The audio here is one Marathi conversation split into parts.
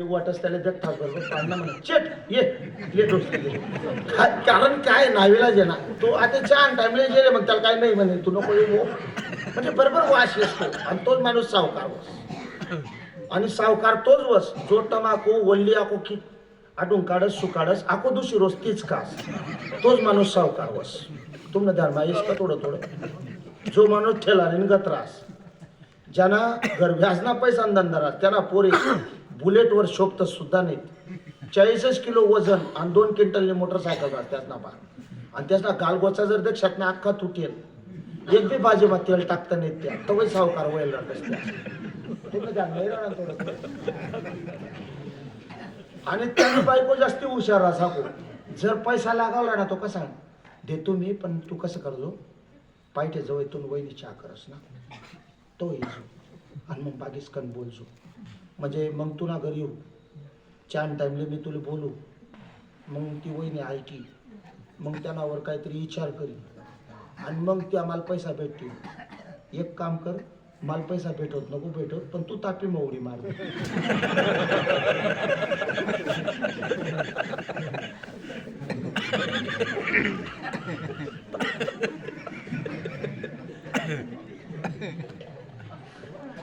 वाटस त्याला जग ठास पाडणं म्हणे. चेट ये ये कारण काय नावेला जे ना तो आता छान टाइमला गेले मग त्याला काय नाही म्हणे तू नको येऊ हो. म्हणजे बरोबर वास असतो आणि तोच माणूस सावकार वस आणि सावकार तोच वस जो टमाको वल्ली आको की आटून काढस सुकाडस आको दुसरी रोज तीच कास तोच माणूस सावकार वस तुम्हाला धर्मा येस का थोडं थोडं? जो माणूस ठेला आणि त्रास ज्यांना घर पैसा धंदारास त्यांना पोरे बुलेटवर शोभत सुद्धा नाहीत. चाळीसच किलो वजन आणि दोन क्विंटलने मोटरसायकल राहत त्यातना पा आणि त्याचा गालगोचा जर देक्षात ना अख्खा तुटेल एक बी भाजीबा तेल टाकता नाहीत त्या. तवय सावकार वयल आणि त्याने बायको जास्ती हुशार असा हो. जर पैसा लागावला ना तो कसा देतो मी पण तू कसं करतो पायटे जवळ तू वहिनी चहा करस ना. तो येजो. आणि मग बागीस कण बोलजो. म्हणजे मग तू ना घरी येऊ. छान टाईमले मी तुला बोलू. मग ती वहिनी ऐकी. मग त्यानावर काहीतरी विचार करी. आणि मग त्या आम्हाला पैसा भेटतील एक काम कर मला पैसा भेटवत नको भेटवत पण तू तापी मौडी मार.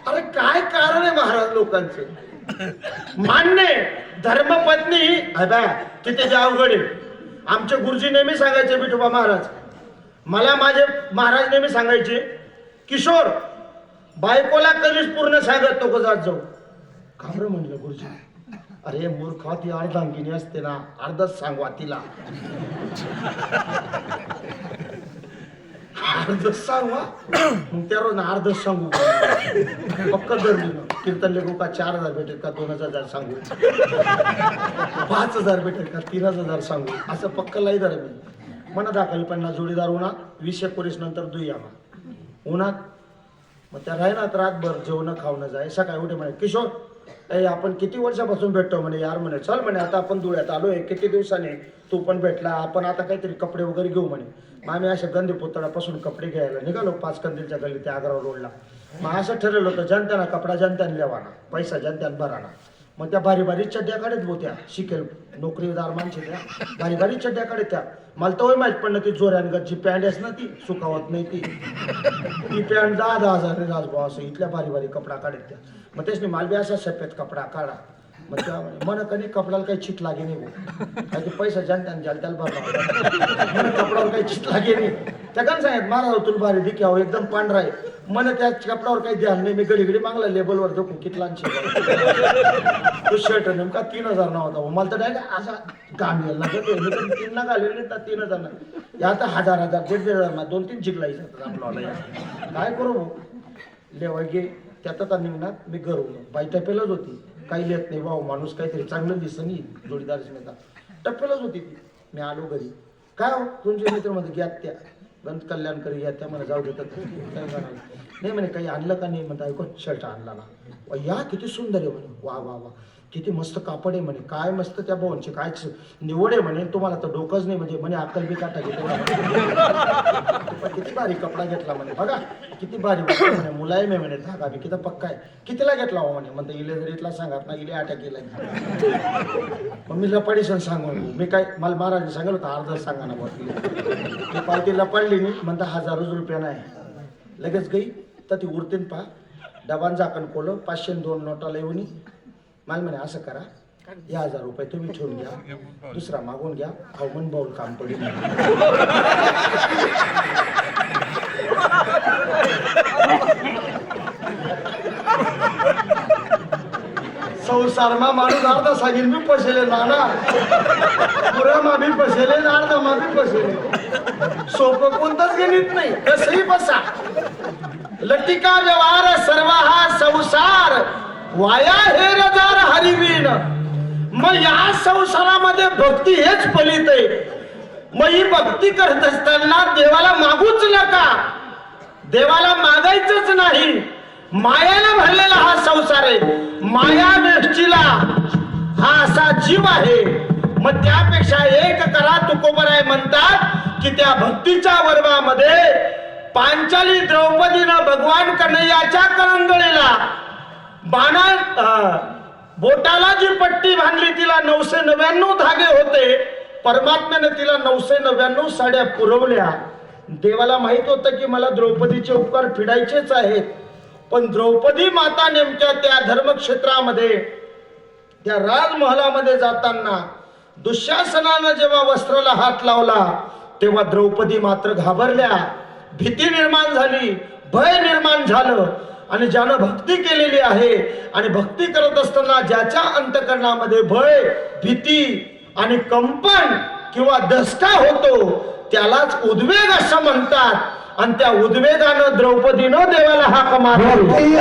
अरे काय कारण आहे महाराज लोकांचं? मान्य आहे. धर्मपत्नी अबा तिथे जे अवघड आहे. आमचे गुरुजी नेहमी सांगायचे विठोबा महाराज मला माझे महाराज नेहमी सांगायचे किशोर बायकोला कधीच पूर्ण सांगत नको जात जाऊ. का बरं म्हणलं गुरुजी? अरे मूर्खा ती अर्धांगिनी असते ना अर्धच सांगवा तिला. अर्ध सांगवा मग त्या रोज सांगू पक्क धरली कीर्तन लेखू का चार हजार भेटेल का दोन हजार सांगू. पाच हजार भेटेल का तीन हजार सांगू. असं पक्क लाई धर मी. मना दाखल पन्नास जोडीदार उन्हा वीस एकोणीस नंतर दुई आम्हा. उन्हात मग त्या राहिनात रातभर जेवणं खावणं जाय. सकाळी उठे म्हणे किशोर आपण किती वर्षापासून भेटतो म्हणे? यार म्हणे चल म्हणे आता आपण धुळ्यात आलोय किती दिवसाने तू पण भेटला. आपण आता काहीतरी कपडे वगैरे घेऊ म्हणे. मग आम्ही अशा गंदी पुतळापासून कपडे घ्यायला निघालो पाच कंदीलच्या गल्ली त्या आग्रा रोडला. मग असं ठरवलं होतं जनतेना कपडा जनतेने लेवाना पैसा जनतेने भराना. मग त्या बारी बारी चड्ड्या काढत होत्या शिकेल नोकरीदार माणसे त्या. बारी बारी चड्ड्या काढत त्या. मला तर माहीत पडलं ती जोऱ्यांगरची पॅन्ट आहेस ना ती सुकावत नाही ती. ती पॅन्ट दहा दहा हजार राजभाव असं इथल्या बारी बारी कपडा काढत त्या. मग त्याच्याने मालबी असा सफेद कपडा काढा. मग त्या मन कधी कपड्याला काही चिट लागे नाही भाऊ. काय ते पैसा जनत्याने ज्याला त्याला भरला मन कपड्यावर काही चिट लागे नाही. त्या कारण सांगत महाराज तुला भारी दिकी एकदम पांढरा आहे. मन त्या कपड्यावर काही ध्यान नाही मी घडी घडी मागला लेबलवर देखू कितला तो शर्ट नेमका तीन हजार ना होता. मला तर डायरेक्ट असा काम यायला लागत तीन ना घालेले तर तीन हजार ना. या आता हजार हजार दीड दीड हजार दोन तीन जिंकलायचं आपल्याला काय करू लेवा गे त्यात आता निघणार मी घरून बाई टपेलच होती. काही येत नाही भाऊ माणूस काहीतरी चांगलं दिसत नाही जोडीदार टप्पेलच होती ती. मी आलो घरी. काय हो? तुमचे मित्रमध्ये घ्या त्या. गंत या त्या मला जाऊ देतात. काय करणार नाही म्हणे काही आणलं का नाही म्हणता ऐकून शर्ट आणला ना. वा, या किती सुंदर आहे म्हणे. वा वा वा. किती मस्त कापड आहे म्हणे. काय मस्त त्या भाऊंची काय निवड आहे म्हणे. तुम्हाला तर डोकंच नाही म्हणजे म्हणे अक्कल बी काटा घेतो किती भारी कपडा घेतला म्हणे. बघा किती भारी म्हणे. मुलायम आहे म्हणे धागा बी. किती पक्का आहे. कितीला घेतला हो म्हणे. म्हणता इले सांगा ना इले आटा केला मग मी लपाडी सण सांगू मी काय मला महाराज सांगितलं होतं अर्धा सांगा ना बघ ती पावती लपडली मी म्हणता हजारोच रुपया नाही. लगेच गई. तर ती उरतीन पहा. डबान झाकण कोलं पाचशे आणि दोन नोटाला येऊन मला म्हणे असं करा. या हजार रुपये तुम्ही ठेवून घ्या. दुसरा मागून घ्या. खाऊन बाऊल काम पडेल संसारमा माणूस अर्धा सांगेल मी पसेले नाना. पुरा मा बी पसेले अर्धा मा बी पसेले. सोपं कोणतंच गणित नाही. कसंही बसा. लटिका व्यवहार सर्व हा संसार. वाया हे रजार हरिवीण. मग या संसारामध्ये भक्ती हेच फलित आहे. मग ही भक्ती करत असताना देवाला मागूच नका. देवाला मागायचंच नाही. मायाला भरलेला हा संसार आहे. माया दृष्टीला हा असा जीव आहे. मग त्यापेक्षा एक करा तुकोबराय म्हणतात की त्या भक्तीच्या वर्गामध्ये पांचाली द्रौपदीनं भगवान कन्हैयाच्या करंगळीला बाणा बोटाला जी पट्टी बांधली तिला नऊशे नव्याण्णव धागे होते. परमात्म्याने तिला नऊशे नव्याण्णव साड्या पुरवल्या. देवाला माहीत होतं की मला द्रौपदीचे उपकार फिडायचेच आहेत. पण द्रौपदी माता नेमक्या त्या धर्मक्षेत्रामध्ये त्या राजमहलामध्ये जाताना दुःशासनानं जेव्हा वस्त्राला हात लावला तेव्हा द्रौपदी मात्र घाबरल्या. भीती निर्माण झाली भय निर्माण झालं. आणि ज्यानं भक्ती केलेली आहे आणि भक्ती करत असताना ज्याच्या अंतकरणामध्ये भय भीती आणि कंपन किंवा दसका होतो त्यालाच उद्वेग असं म्हणतात. आणि त्या उद्वेगानं द्रौपदीनं देवाला हाक मारली.